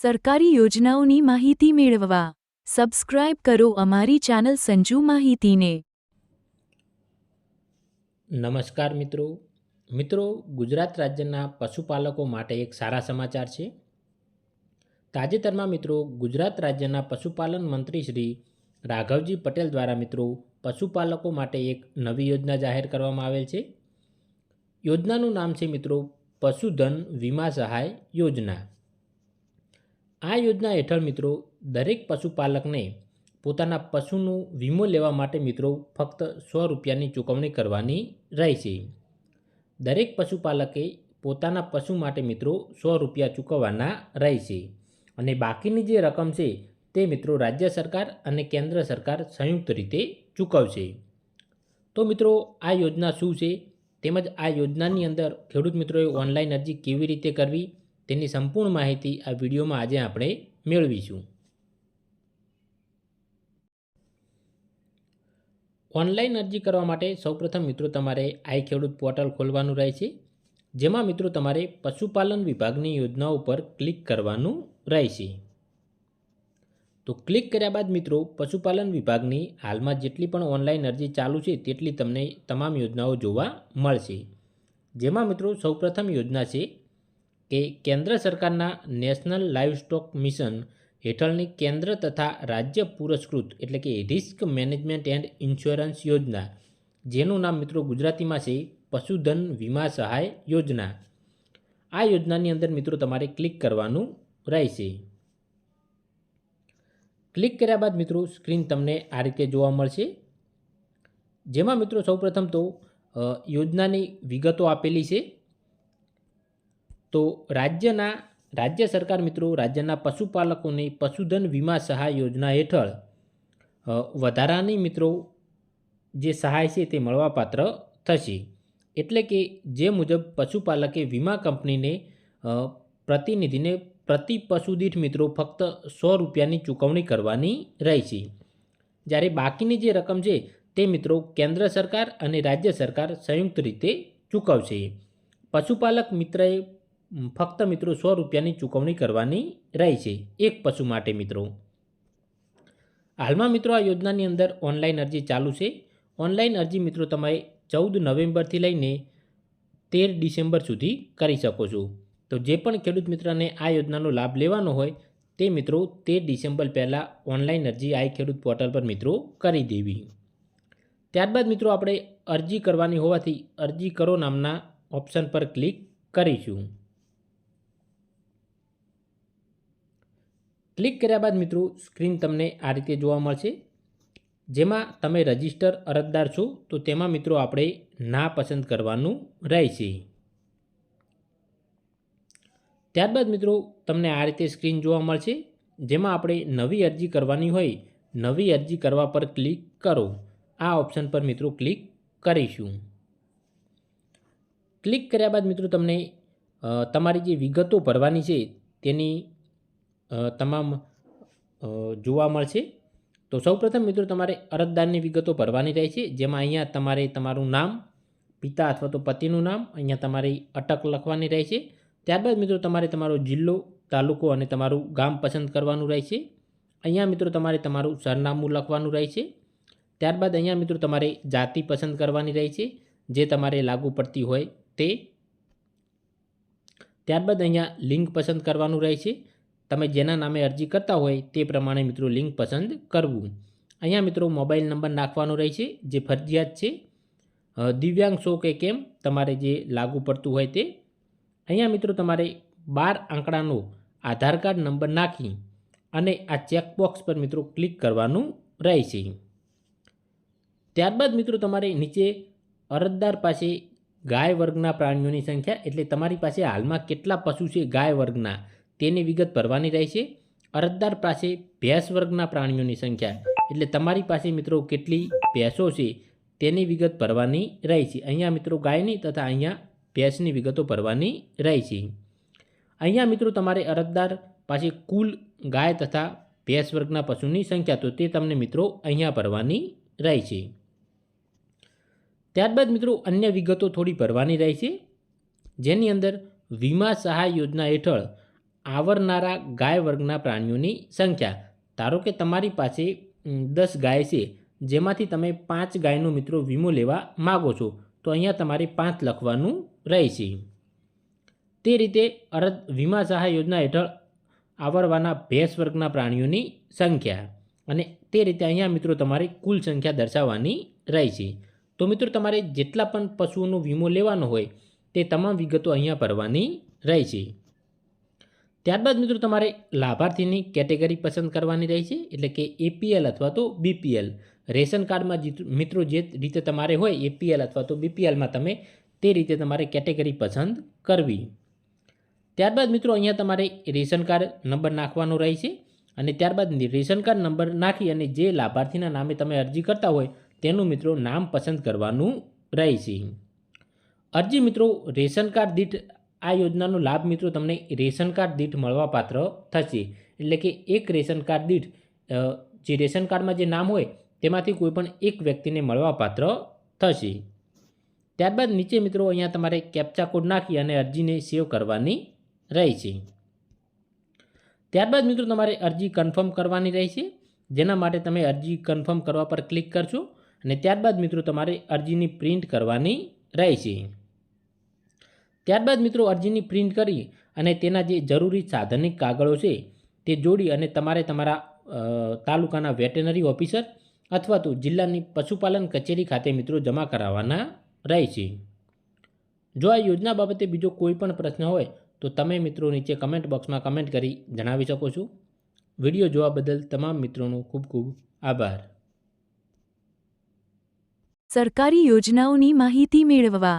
સરકારી યોજનાઓની માહિતી મેળવવા. સબસ્ક્રાઇબ કરો અમારી ચેનલ સંજુ માહિતીને. નમસ્કાર મિત્રો. મિત્રો, ગુજરાત રાજ્યના પશુપાલકો માટે એક સારા સમાચાર છે. તાજેતરમાં મિત્રો, ગુજરાત રાજ્યના પશુપાલન મંત્રી શ્રી રાઘવજી પટેલ દ્વારા મિત્રો, પશુપાલકો માટે એક નવી યોજના જાહેર કરવામાં આવેલ છે. યોજનાનું નામ છે મિત્રો, પશુધન વીમા સહાય યોજના. આ યોજના હેઠળ મિત્રો દરેક પશુપાલકને પોતાના પશુનું વીમો લેવા માટે મિત્રો ફક્ત સો રૂપિયાની ચૂકવણી કરવાની રહેશે. દરેક પશુપાલકે પોતાના પશુ માટે મિત્રો સો રૂપિયા ચૂકવવાના રહેશે અને બાકીની જે રકમ છે તે મિત્રો રાજ્ય સરકાર અને કેન્દ્ર સરકાર સંયુક્ત રીતે ચૂકવશે. તો મિત્રો આ યોજના શું છે? તેમજ આ યોજનાની અંદર ખેડૂત મિત્રોએ ઓનલાઈન અરજી કેવી રીતે કરવી? તેની સંપૂર્ણ માહિતી આ વિડીયોમાં આજે આપણે મેળવીશું. ઓનલાઈન અરજી કરવા માટે સૌપ્રથમ મિત્રો તમારે આઈ ખેડૂત પોર્ટલ ખોલવાનું રહે છે, જેમાં મિત્રો તમારે પશુપાલન વિભાગની યોજના ઉપર ક્લિક કરવાનું રહેશે તો ક્લિક કર્યા બાદ મિત્રો પશુપાલન વિભાગની હાલમાં જેટલી પણ ઓનલાઈન અરજી ચાલુ છે તેટલી તમને તમામ યોજનાઓ જોવા મળશે. જેમાં મિત્રો સૌપ્રથમ યોજના છે કે કેન્દ્ર સરકારના નેશનલ લાઇવસ્ટોક મિશન હેઠળની કેન્દ્ર તથા રાજ્ય પુરસ્કૃત એટલે કે રિસ્ક મેનેજમેન્ટ એન્ડ ઇન્સ્યોરન્સ યોજના, જેનું નામ મિત્રો ગુજરાતીમાં છે પશુધન વીમા સહાય યોજના. આ યોજનાની અંદર મિત્રો તમારે ક્લિક કરવાનું રહેશે. ક્લિક કર્યા બાદ મિત્રો સ્ક્રીન તમને આ રીતે જોવા મળશે. જેમાં મિત્રો સૌપ્રથમ તો યોજનાની વિગતો આપેલી છે. તો રાજ્યના, રાજ્ય સરકાર મિત્રો, રાજ્યના પશુપાલકોને પશુધન વીમા સહાય યોજના હેઠળ વધારાની મિત્રો જે સહાય છે તે મળવાપાત્ર થશે. એટલે કે જે મુજબ પશુપાલકે વીમા કંપનીને પ્રતિનિધિને પ્રતિ પશુદીઠ મિત્રો ફક્ત સો રૂપિયાની ચૂકવણી કરવાની રહેશે. જ્યારે બાકીની જે રકમ છે તે મિત્રો કેન્દ્ર સરકાર અને રાજ્ય સરકાર સંયુક્ત રીતે ચૂકવશે. પશુપાલક મિત્રએ ફક્ત મિત્રો સો રૂપિયાની ચૂકવણી કરવાની રહેશે એક પશુ માટે મિત્રો. હાલમાં મિત્રો આ યોજનાની અંદર ઓનલાઈન અરજી ચાલુ છે. ઓનલાઈન અરજી મિત્રો તમે ચૌદ નવેમ્બરથી લઈને તેર ડિસેમ્બર સુધી કરી શકો છો. તો જે પણ ખેડૂત મિત્રને આ યોજનાનો લાભ લેવાનો હોય તે મિત્રો તેર ડિસેમ્બર પહેલાં ઓનલાઈન અરજી આઈ ખેડૂત પોર્ટલ પર મિત્રો કરી દેવી. ત્યારબાદ મિત્રો આપણે અરજી કરવાની હોવાથી અરજી કરો નામના ઓપ્શન પર ક્લિક કરીશું. ક્લિક કર્યા બાદ મિત્રો, સ્ક્રીન તમને આ રીતે જોવા મળશે. જેમાં તમે રજિસ્ટર અરજદાર છો, તો તેમાં મિત્રો આપણે ના પસંદ કરવાનું રહેશે. ત્યારબાદ મિત્રો, તમને આ રીતે સ્ક્રીન જોવા મળશે, જેમાં આપણે નવી અરજી કરવાની હોય, નવી અરજી કરવા પર ક્લિક કરો. આ ઓપ્શન પર મિત્રો ક્લિક કરીશું. ક્લિક કર્યા બાદ મિત્રો તમને તમારી જે વિગતો ભરવાની છે, તેની તમામ જોવા મળશે. તો સૌપ્રથમ મિત્રો, તમારે અરજદારની વિગતો ભરવાની રહેશે જેમાં અહીંયા તમારે તમારું નામ, પિતા અથવા તો પતિનું નામ, અહીંયા તમારી અટક લખવાની રહેશે ત્યારબાદ મિત્રો, તમારે તમારો જિલ્લો, તાલુકો અને તમારું ગામ પસંદ કરવાનું રહેશે અહીંયા મિત્રો, તમારે તમારું સરનામું લખવાનું રહે છે. ત્યારબાદ અહીંયા મિત્રો, તમારે જાતિ પસંદ કરવાની રહે છે. જે તમારે લાગુ પડતી હોય તે. ત્યારબાદ અહીંયા લિંક પસંદ કરવાનું રહેશે તમે જેના નામે અરજી કરતા હોય તે પ્રમાણે મિત્રો લિંક પસંદ કરવું. અહીંયા મિત્રો મોબાઈલ નંબર નાખવાનો રહેશે જે ફરજિયાત છે. દિવ્યાંગ શો કે કેમ? તમારે જે લાગુ પડતું હોય તે. અહીંયા મિત્રો તમારે બાર આંકડાનો આધાર કાર્ડ નંબર નાખી અને આ ચેકબોક્સ પર મિત્રો ક્લિક કરવાનું રહેશે ત્યારબાદ મિત્રો તમારે નીચે અરજદાર પાસે ગાય વર્ગના પ્રાણીઓની સંખ્યા, એટલે તમારી પાસે હાલમાં કેટલા પશુ છે ગાય વર્ગના તેની વિગત ભરવાની રહેશે. અરજદાર પાસે ભેંસ વર્ગના પ્રાણીઓની સંખ્યા, એટલે તમારી પાસે મિત્રો કેટલી ભેંસો છે તેની વિગત ભરવાની રહેશે. અહીંયા મિત્રો ગાયની તથા અહીંયા ભેંસની વિગતો ભરવાની રહેશે. અહીંયા મિત્રો તમારે અરજદાર પાસે કુલ ગાય તથા ભેંસ વર્ગના પશુની સંખ્યા, તો તે તમને મિત્રો અહીંયા ભરવાની રહેશે. ત્યારબાદ મિત્રો અન્ય વિગતો થોડી ભરવાની રહેશે. જેની અંદર વીમા સહાય યોજના હેઠળ આવરનારા ગાય વર્ગના પ્રાણીઓની સંખ્યા. ધારો કે તમારી પાસે દસ ગાય છે, જેમાંથી તમે પાંચ ગાયનો મિત્રો વીમો લેવા માગો છો, તો અહીંયા તમારે પાંચ લખવાનું રહેશે. તે રીતે અરજ વીમા સહાય યોજના હેઠળ આવરવાના ભેંસ વર્ગના પ્રાણીઓની સંખ્યા. અને તે રીતે અહીંયા મિત્રો તમારે કુલ સંખ્યા દર્શાવવાની રહેશે. તો મિત્રો તમારે જેટલા પણ પશુઓનો વીમો લેવાનો હોય, તે તમામ વિગતો અહીંયા ભરવાની રહેશે. ત્યારબાદ મિત્રો તમારે લાભાર્થીની કેટેગરી પસંદ કરવાની રહેશે એટલે કે એપીએલ અથવા તો બીપીએલ રેશન કાર્ડમાં મિત્રો જે રીતે તમારે હોય એપીએલ અથવા તો બીપીએલમાં તમે તે રીતે તમારે કેટેગરી પસંદ કરવી. ત્યારબાદ મિત્રો અહીંયા તમારે રેશન કાર્ડ નંબર નાખવાનો રહે છે, અને ત્યારબાદ રેશન કાર્ડ નંબર નાખી અને જે લાભાર્થીના નામે તમે અરજી કરતા હોય તેનું મિત્રો નામ પસંદ કરવાનું રહે છે. અરજી મિત્રો રેશન કાર્ડ દીઠ આ યોજનાનો લાભ, મિત્રો, તમને રેશન કાર્ડ દીઠ મળવાપાત્ર થશે. એટલે કે એક રેશન કાર્ડ દીઠ જે રેશન કાર્ડમાં જે નામ હોય, તેમાંથી કોઈ પણ એક વ્યક્તિને મળવાપાત્ર થશે. ત્યારબાદ નીચે, મિત્રો, અહીંયા તમારે કેપ્ચા કોડ નાખી અને અરજીને સેવ કરવાની રહેશે ત્યારબાદ, મિત્રો, તમારે અરજી કન્ફર્મ કરવાની રહેશે જેના માટે તમે અરજી કન્ફર્મ કરવા પર ક્લિક કરશો અને ત્યારબાદ, મિત્રો, તમારે અરજીની પ્રિન્ટ કરવાની રહેશે ત્યારબાદ મિત્રો અરજીની પ્રિન્ટ કરી અને તેના જે જરૂરી સાધનિક કાગળો છે, તે જોડી અને તમારે તમારા તાલુકાના વેટેનરી ઓફિસર અથવા તો જિલ્લાની પશુપાલન કચેરી ખાતે મિત્રો જમા કરાવવાના રહેશે. જો આ યોજના બાબતે બીજો કોઈ પણ પ્રશ્ન હોય, તો તમે મિત્રો નીચે કમેન્ટ બોક્સમાં કમેન્ટ કરી જણાવી શકો છો. વીડિયો જોવા બદલ તમામ મિત્રોનો ખૂબ ખૂબ આભાર. સરકારી યોજનાઓની માહિતી મેળવવા